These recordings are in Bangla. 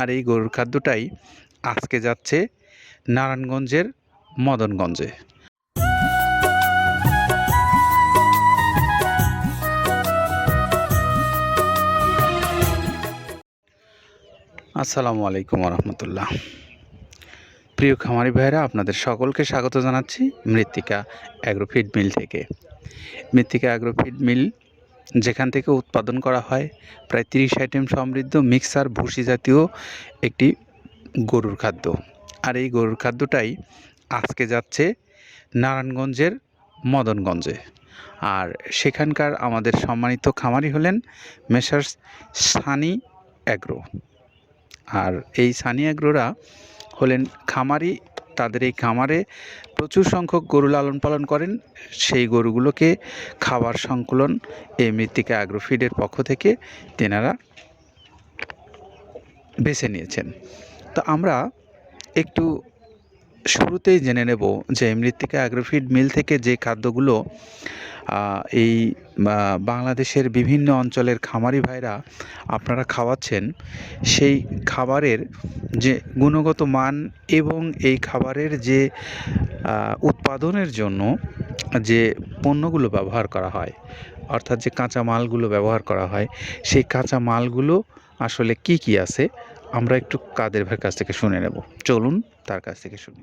আর এই গরুর খাদ্যটাই আজকে যাচ্ছে নারায়ণগঞ্জের মদনগঞ্জে। আসসালামু আলাইকুম রহমতুল্লাহ প্রিয় খামারি ভাইরা আপনাদের সকলকে স্বাগত জানাচ্ছি মৃত্তিকা অ্যাগ্রোফিড মিল থেকে। মৃত্তিকা অ্যাগ্রোফিড মিল যেখান থেকে উৎপাদন করা হয়, প্রায় তিরিশ আইটেম সমৃদ্ধ মিক্সার ভুসি জাতীয় একটি গরুর খাদ্য। আর এই গরুর খাদ্যটাই আজকে যাচ্ছে নারায়ণগঞ্জের মদনগঞ্জে। আর সেখানকার আমাদের সম্মানিত খামারি হলেন মেসার্স সানি অ্যাগ্রো। আর এই সানি অ্যাগ্রোরা হলেন খামারি তাদের এই খামারে প্রচুর সংখ্যক গরু লালন পালন করেন। সেই গরুগুলোকে খাবার সংকুলন এই মৃত্তিকা অ্যাগ্রোফিডের পক্ষ থেকে তেনারা বেছে নিয়েছেন। তো আমরা একটু শুরুতেই জেনে নেব যে মৃত্তিকা অ্যাগ্রোফিড মিল থেকে যে খাদ্যগুলো এই বাংলাদেশের বিভিন্ন অঞ্চলের খামারি ভাইরা আপনারা খাওয়াচ্ছেন, সেই খাবারের যে গুণগত মান এবং এই খাবারের যে উৎপাদনের জন্য যে পণ্যগুলো ব্যবহার করা হয়, অর্থাৎ যে কাঁচা মালগুলো ব্যবহার করা হয়, সেই কাঁচা মালগুলো আসলে কি কি আছে, আমরা একটু কাদের ভাইয়ের কাছ থেকে শুনে নেব। চলুন তার কাছ থেকে শুনি।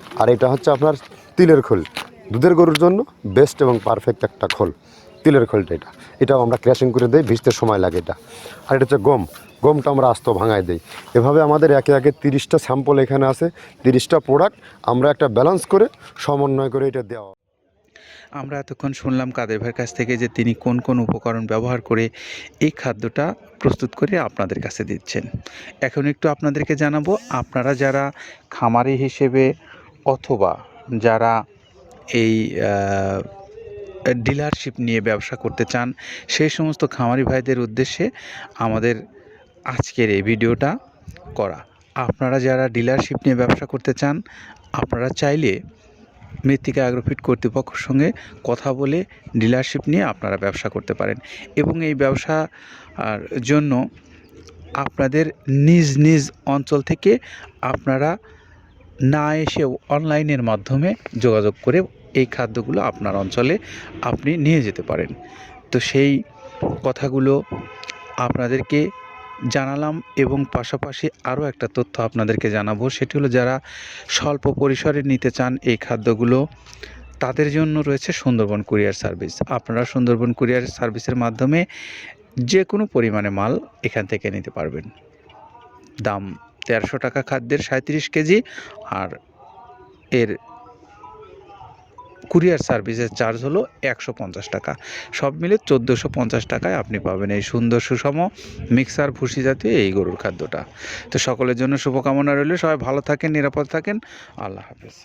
আর এটা হচ্ছে আপনার তিলের খোল। দুধের গরুর জন্য বেস্ট এবং পারফেক্ট একটা খোল। তিলের খোলটা এটা। এটাও আমরা ক্র্যাশিং করে দিই, ভিজতে সময় লাগে এটা। আর এটা হচ্ছে গম। গমটা আমরা আস্ত ভাঙায় দিই। এভাবে আমাদের একে একে তিরিশটা স্যাম্পল এখানে আছে, তিরিশটা প্রোডাক্ট আমরা একটা ব্যালেন্স করে সমন্বয় করে এটা দেওয়া। আমরা এতক্ষণ শুনলাম কাদের ভাইয়ের কাছ থেকে যে তিনি কোন কোন উপকরণ ব্যবহার করে এই খাদ্যটা প্রস্তুত করে আপনাদের কাছে দিচ্ছেন। এখন একটু আপনাদেরকে জানাব, আপনারা যারা খামারি হিসেবে অথবা যারা এই ডিলারশিপ নিয়ে ব্যবসা করতে চান, সেই সমস্ত খামারি ভাইদের উদ্দেশ্যে আমাদের আজকের এই ভিডিওটা করা। আপনারা যারা ডিলারশিপ নিয়ে ব্যবসা করতে চান, আপনারা চাইলে মৃত্তিকা অ্যাগ্রোফিট কর্তৃপক্ষের সঙ্গে কথা বলে ডিলারশিপ নিয়ে আপনারা ব্যবসা করতে পারেন। এবং এই ব্যবসা আর জন্য আপনাদের নিজ নিজ অঞ্চল থেকে আপনারা না এসে অনলাইনের মাধ্যমে যোগাযোগ করে এই খাদ্যগুলো আপনার অঞ্চলে আপনি নিয়ে যেতে পারেন। তো সেই কথাগুলো আপনাদেরকে জানালাম এবং পাশাপাশি আরও একটা তথ্য আপনাদেরকে জানাব, সেটি হলো যারা স্বল্প পরিসরে নিতে চান এই খাদ্যগুলো, তাদের জন্য রয়েছে সুন্দরবন কুরিয়ার সার্ভিস। আপনারা সুন্দরবন কুরিয়ার সার্ভিসের মাধ্যমে যে কোনো পরিমাণে মাল এখান থেকে নিতে পারবেন। দাম তেরোশো টাকা খাদ্যের সাঁত্রিশ কেজি আর এর কুরিয়ার সার্ভিসের চার্জ হলো একশো পঞ্চাশ টাকা। সব মিলে চোদ্দোশো পঞ্চাশ টাকায় আপনি পাবেন এই সুন্দর সুষম মিক্সার ভুসি জাতীয় এই গরুর খাদ্যটা। তো সকলের জন্য শুভকামনা রইল। সবাই ভালো থাকেন, নিরাপদ থাকেন। আল্লাহ হাফেজ।